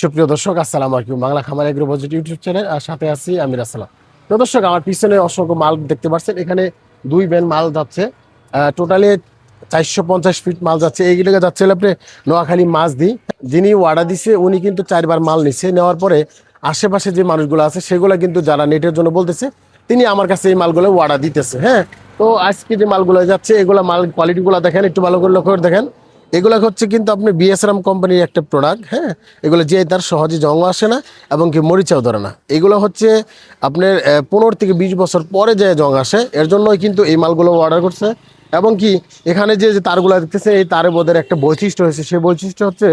সুপ্রিয় দর্শক, আসসালামু আলাইকুম। বাংলা খামার এগ্রো বাজেট ইউটিউব চ্যানেল, আর সাথে আছি আমির আসসালাম তো দর্শক, আমার পিছনে অসংখ্য মাল দেখতে পাচ্ছেন। এখানে দুই ব্যান মাল যাচ্ছে। টোটালি চারশো পঞ্চাশ ফিট মাল যাচ্ছে। এইগুলোকে যাচ্ছে আপনি নোয়াখালী মাছ দিই যিনি ওয়ার্ডার দিছে, উনি কিন্তু চারবার মাল নিচ্ছে নেওয়ার পরে আশেপাশে যে মানুষগুলো আছে, সেগুলো কিন্তু যারা নেটের জন্য বলতেছে, তিনি আমার কাছে এই মালগুলো ওয়ার্ডার দিতেছে। হ্যাঁ তো আজকে যে মালগুলো যাচ্ছে, এগুলো মাল কোয়ালিটিগুলো দেখেন, একটু ভালো করে লক্ষ্য করে দেখেন। এগুলো হচ্ছে কিন্তু আপনি বিএসরাম কোম্পানির একটা প্রোডাক্ট হ্যাঁ? এগুলো যে তার সহজে জং আসে না এবং কি মরিচাও ধরে না। এগুলো হচ্ছে আপনার পনেরো থেকে বিশ বছর পরে যে জং আসে, এর জন্যই কিন্তু এই মালগুলো অর্ডার করছে। এবং কি এখানে যে তারগুলো দেখতেছে, এই তারের বোধের একটা বৈশিষ্ট্য হয়েছে। সেই বৈশিষ্ট্য হচ্ছে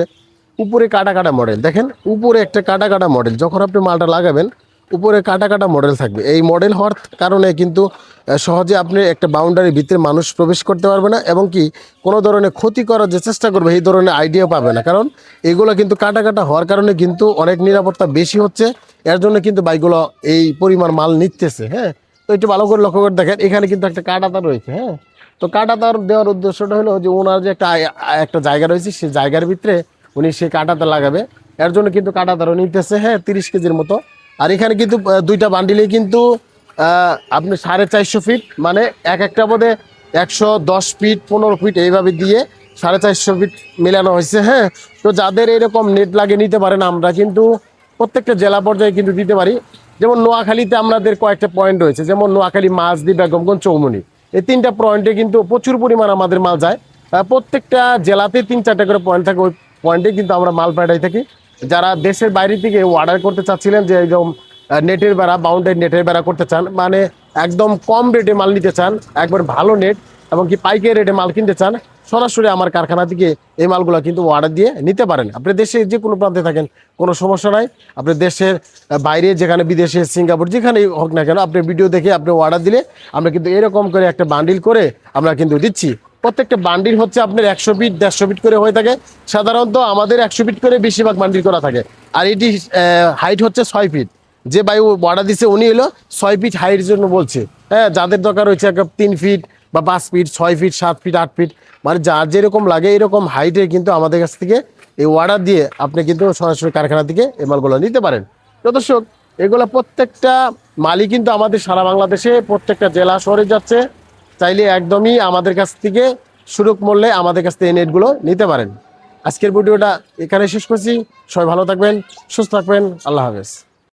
উপরে কাটা কাটা মডেল দেখেন, উপরে একটা কাটা কাটা মডেল যখন আপনি মালটা লাগাবেন উপরে কাটা কাটা মডেল থাকবে। এই মডেল হওয়ার কারণে কিন্তু সহজে আপনি একটা বাউন্ডারির ভিতরে মানুষ প্রবেশ করতে পারবে না এবং কি কোনো ধরনের ক্ষতি করার যে চেষ্টা করবে, এই ধরনের আইডিয়া পাবে না। কারণ এগুলো কিন্তু কাটা কাটা হওয়ার কারণে কিন্তু অনেক নিরাপত্তা বেশি হচ্ছে। এর জন্য কিন্তু বাইকগুলো এই পরিমাণ মাল নিতেছে হ্যাঁ? তো একটু ভালো করে লক্ষ্য করে দেখেন, এখানে কিন্তু একটা কাটা তার রয়েছে হ্যাঁ? তো কাটা তার দেওয়ার উদ্দেশ্যটা হলো যে ওনার যে একটা একটা জায়গা রয়েছে সেই জায়গার ভিতরে উনি সেই কাটাতা লাগাবে। এর জন্য কিন্তু কাটাতারও নিতেছে হ্যাঁ তিরিশ কেজির মতো। আর এখানে কিন্তু দুইটা বান্ডিলে কিন্তু আপনি সাড়ে চারশো ফিট মানে এক একটা বোধে একশো দশ ফিট, পনেরো ফিট এইভাবে দিয়ে সাড়ে চারশো ফিট মেলানো হয়েছে হ্যাঁ। তো যাদের এরকম নেট লাগে নিতে পারেন আমরা কিন্তু প্রত্যেকটা জেলা পর্যায়ে কিন্তু দিতে পারি। যেমন নোয়াখালীতে আমাদের কয়েকটা পয়েন্ট রয়েছে, যেমন নোয়াখালী মাছদি বেগমগঞ্জ চৌমনি এই তিনটা পয়েন্টে কিন্তু প্রচুর পরিমাণ আমাদের মাল যায়। প্রত্যেকটা জেলাতে তিন চারটা করে পয়েন্ট থাকে, ওই পয়েন্টে কিন্তু আমরা মাল পাঠাই থাকি। যারা দেশের বাইরে থেকে অর্ডার করতে চাচ্ছিলেন যে একদম নেটের বেড়া বাউন্ডারি নেটের বেড়া করতে চান মানে একদম কম রেটে মাল নিতে চান, একবার ভালো নেট এবং কি পাইকারি রেটে মাল কিনতে চান, সরাসরি আমার কারখানা থেকে এই মালগুলো কিন্তু অর্ডার দিয়ে নিতে পারেন। আপনি দেশে যে কোনো প্রান্তে থাকেন, কোনো সমস্যা নাই। আপনি দেশের বাইরে যেখানে বিদেশে, সিঙ্গাপুর যেখানেই হোক না কেন, আপনি ভিডিও দেখে আপনি অর্ডার দিলে আমরা কিন্তু এরকম করে একটা বান্ডিল করে আমরা কিন্তু দিচ্ছি। প্রত্যেকটা বান্ডিল হচ্ছে আপনার একশো ফিট, দেড়শো ফিট করে হয়ে থাকে। সাধারণত আমাদের একশো ফিট করে বেশিরভাগ বান্ডিল করা থাকে। আর এটি হাইট হচ্ছে ছয় ফিট। যে বায়ু অর্ডার দিছে, উনি হলো ছয় ফিট হাইটের জন্য বলছে। হ্যাঁ যাদের দরকার হচ্ছে তিন ফিট বা পাঁচ ফিট, ছয় ফিট, সাত ফিট, আট ফিট। মানে যার যেরকম লাগে এরকম হাইটে কিন্তু আমাদের কাছ থেকে এই অর্ডার দিয়ে আপনি কিন্তু সরাসরি কারখানা থেকে এই মালগুলো নিতে পারেন। দর্শক, এগুলো প্রত্যেকটা মালই কিন্তু আমাদের সারা বাংলাদেশে, প্রত্যেকটা জেলা শহরে যাচ্ছে। চাইলে একদমই আমাদের কাছ থেকে সুরক মূল্যে আমাদের কাছ থেকে এই নেটগুলো নিতে পারেন। আজকের ভিডিওটা এখানে শেষ করছি। সবাই ভালো থাকবেন, সুস্থ থাকবেন। আল্লাহ হাফেজ।